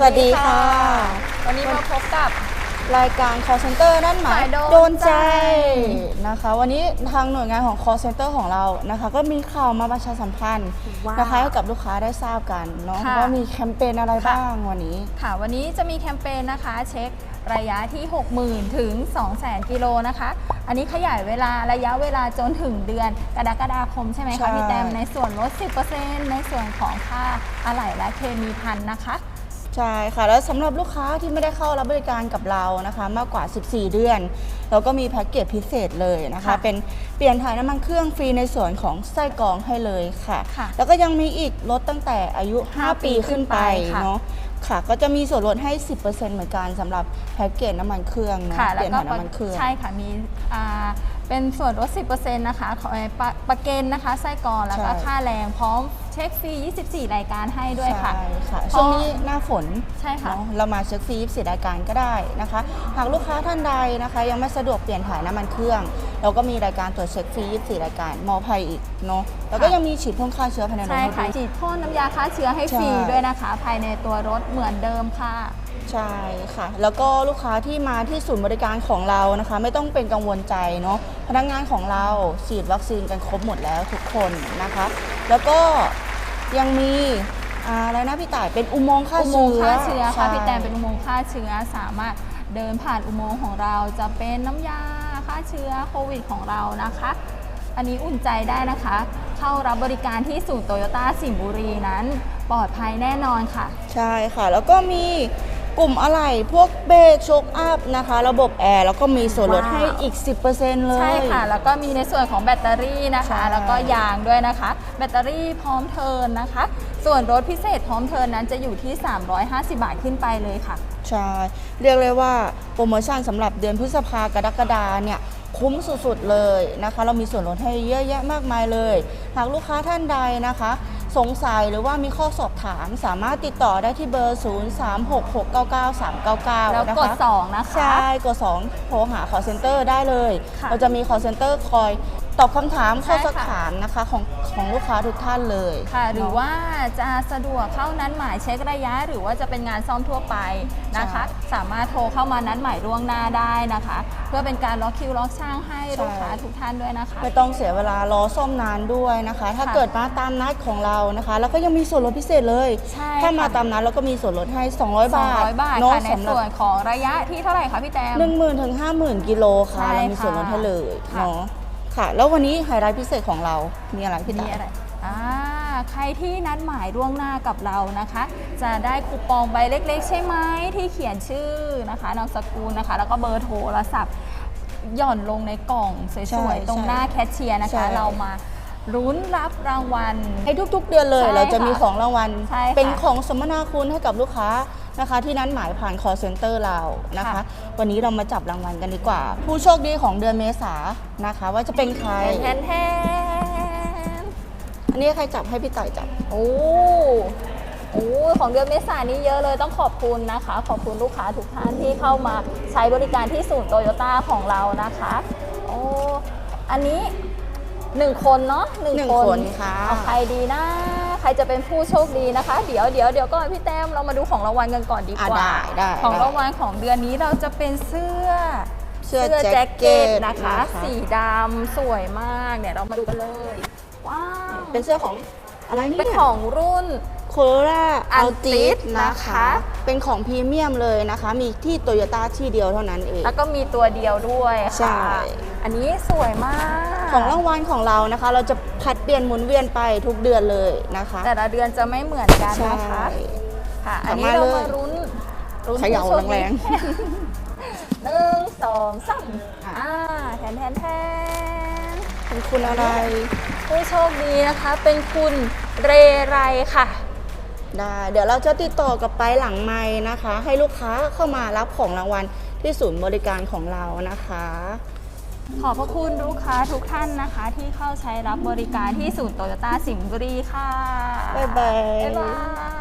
สวัสดีค่ะ วันนี้มาพบกับรายการ call center นั่นหมายหมายโดนโดนใจใจนะคะ วันนี้ทางหน่วยงานของ call center ของเรานะคะ ก็มีข่าวมาประชาสัมพันธ์ว้าวนะคะให้กับลูกค้าได้ทราบกันเนาะค่ะว่ามีแคมเปญอะไรบ้างวันนี้ ค่ะ วันนี้จะมีแคมเปญนะคะ เช็คระยะที่ 60,000 ถึง 200,000 กิโลนะคะ อันนี้ขยายเวลาระยะเวลาจนถึงเดือนกรกฎาคมใช่ไหมใช่คะพี่แตมในส่วนลด 10%ในส่วนของค่าอะไหล่และเคมีพันนะคะ ใช่ค่ะ แล้วสำหรับลูกค้าที่ไม่ได้เข้ารับบริการกับเรานะคะ มากกว่า 14 เดือน เราก็มีแพ็กเกจพิเศษเลยนะคะ ค่ะเป็นเปลี่ยนถ่ายน้ำมันเครื่องฟรีในส่วนของไส้กรองให้เลยค่ะ ค่ะแล้วก็ยังมีอีกลดตั้งแต่อายุ ห้า5 ปีขึ้นไปขึ้นไปค่ะเนาะค่ะ ก็จะมีส่วนลดให้ 10%เหมือนกันสำหรับแพ็กเกจน้ำมันเครื่องเนาะค่ะเปแล้วลี่ยนก็ถ่ายน้ำมันเครื่อง ใช่ค่ะมีอ่า เป็นส่วนลด 10%นะคะของปะประเกนนะคะไส้กรองแล้วก็ใช่ ค่าแรงพร้อมเช็คฟรี 24 รายการให้ด้วยค่ะ ใช่ค่ะเพราะช่วงนี้หน้าฝนใช่ค่ะ เนาะเรามาเช็คฟรี24รายการก็ได้นะคะ หากลูกค้าท่านใดนะคะ ยังไม่สะดวกเปลี่ยนถ่ายน้ำมันเครื่อง เราก็มีรายการตรวจเช็คฟรี24รายการมอภัยอีกเนาะแล้วก็ค่ะยังมีฉีดพ่นฆ่าเชื้อภายในรถใช่ค่ะด้วย ฉีดพ่นน้ำยาฆ่าเชื้อให้ฟรีใช่ ด้วยนะคะ ภายในตัวรถเหมือนเดิมค่ะ ใช่ค่ะ แล้วก็ลูกค้าที่มาที่ศูนย์บริการของเรานะคะ ไม่ต้องเป็นกังวลใจเนาะพนักงานของเราฉีดวัคซีนกันครบหมดแล้วทุกคนนะคะ แล้วก็ยังมีอ่าอะไรนะพี่ต่ายเป็นอุโมงค์ฆ่าอุโมเชื้องค์ฆ่าเชื้อค่ะใช่พี่แตนเป็นอุโมงค์ฆ่าเชื้อสามารถเดินผ่านอุโมงค์ของเราจะเป็นน้ำยาฆ่าเชื้อโควิดของเรานะคะ อันนี้อุ่นใจได้นะคะ เข้ารับบริการที่ศูนย์โตโยต้าสิงห์บุรีนั้น ปลอดภัยแน่นอนค่ะ ใช่ค่ะ แล้วก็มี กลุ่มอะไหล่พวกเบรกโชคอัพนะคะ ระบบแอร์แล้วก็มีส่วนลดว้าว ให้อีก 10%เลย ใช่ค่ะ แล้วก็มีในส่วนของแบตเตอรี่นะคะ ใช่ แล้วก็ยางด้วยนะคะ แบตเตอรี่พร้อมเทิร์นนะคะ ส่วนรถพิเศษพร้อมเทิร์นนั้นจะอยู่ที่ 350 บาทขึ้นไปเลยค่ะ ใช่เรียกเลยว่าโปรโมชั่นสำหรับเดือนพฤษภากรกฎาเนี่ย คุ้มสุดๆเลยนะคะ เรามีส่วนลดให้เยอะแยะมากมายเลย หากลูกค้าท่านใดนะคะ สงสัยหรือว่ามีข้อสอบถาม สามารถติดต่อได้ที่เบอร์ 0 3 6 6 9 9 3 9 9 แล้วนะคะกด2นะคะ ใช่ กด 2 โทรหา call center ได้เลย ค่ะ เราจะมี call center คอย ตอบคำถามใช่ข้อสักค่ะถามนะคะของของลูกค้าทุกท่านเลยค่ะ หรือเนะว่าจะสะดวกเข้านัดหมายเช็คระยะ หรือว่าจะเป็นงานซ่อมทั่วไปนะคะใช่สามารถโทรเข้ามานัดหมายล่วงหน้าได้นะคะ เพื่อเป็นการล็อกคิวล็อกช่างให้ลูกค้าทุกท่านด้วยนะคะ ไม่ต้องเสียเวลารอซ่อมนานด้วยนะคะ ถ้าค่ะเกิดมาตามนัดของเรานะคะ แล้วก็ยังมีส่วนลดพิเศษเลยใช่ถ้ามาค่ะตามนัดเราก็มีส่วนลดให้ 200 บาท200บาทเนาะค่ะในสำหรับส่วนของระยะที่เท่าไหร่คะพี่แตมหนึ่งหมื่นถึงห้าหมื่นกิโลค่ะใช่เรามีส่วนลดให้เลยค่ะเนาะ ค่ะ แล้ววันนี้ไฮไลท์พิเศษของเรา มีอะไรพี่มีตาอะไรอ่าใครที่นัดหมายล่วงหน้ากับเรานะคะ จะได้คูปองใบเล็ก ๆ ใช่ไหมที่เขียนชื่อนะคะนามสกุลนะคะ แล้วก็เบอร์โทรศัพท์หย่อนลงในกล่องสใช่วยๆตรงใช่หน้าแคชเชียร์นะใช่คะ เรามาลุ้นรับรางวัล ให้ทุกๆ เดือนเลยใช่เราจะมีค่ะของรางวัลใช่ค่ะเป็นของสมนาคุณให้กับลูกค้า นะคะ ที่นั้นหมายผ่าน call center เรานะคะ ค่ะ วันนี้เรามาจับรางวัลกันดีกว่า ผู้โชคดีของเดือนเมษานะคะ ว่าจะเป็นใคร แทนแทนอันนี้ใครจับให้พี่ต่ายจับ โอ้โอ้ของเดือนเมษายนนี้เยอะเลยต้องขอบคุณนะคะ ขอบคุณลูกค้าทุกท่านที่เข้ามาใช้บริการที่ศูนย์โตโยต้าของเรานะคะ โอ้อันนี้หนึ่งคนเนาะหนึ่งหนึ่งคนคนค่ะ เอาใครดีนะ ใครจะเป็นผู้โชคดีนะคะ เดี๋ยวเดี๋ยวเดี๋ยวก่อนพี่แต้มเรามาดูของรางวัลกันก่อนดีอะกว่าได้ได้ของได้ รางวัลของเดือนนี้เราจะเป็นเสื้อเสื้อแจ็คเก็ตนะคะ นะคะ สีดำสวยมากเนี่ยเรามาดูกันเลยว้าว เป็นเสื้อของ อะไรเนี่ยเป็นของรุ่น โคโรล่าอัลติส Altis นะนะคะคะ เป็นของพรีเมียมเลยนะคะ มีที่โตโยต้าที่เดียวเท่านั้นเอง แล้วก็มีตัวเดียวด้วยใช่ ค่ะ อันนี้สวยมาก ของรางวัลของเรานะคะ เราจะผัดเปลี่ยนหมุนเวียนไปทุกเดือนเลยนะคะแต่ละเดือนจะไม่เหมือนกันใช่ นะคะ ค่ะ อันนี้มาเราเลยมารุ้นรุ้นเขย่าผู้โชคดีแรงหนึ่งสองสามอะอ่าแทนแทนแทน เป็นคุณอะไร ผู้โชคดีนะคะ เป็นคุณเรไรค่ะ ได้เดี๋ยวเราจะติดต่อกับไปหลังไม้นะคะ ให้ลูกค้าเข้ามารับของรางวัลที่ศูนย์บริการของเรานะคะ ขอบพระคุณลูกค้าทุกท่านนะคะ ที่เข้าใช้รับบริการที่ศูนย์โตโยต้าสิงห์บุรีค่ะ บ๊ายบาย บ๊ายบาย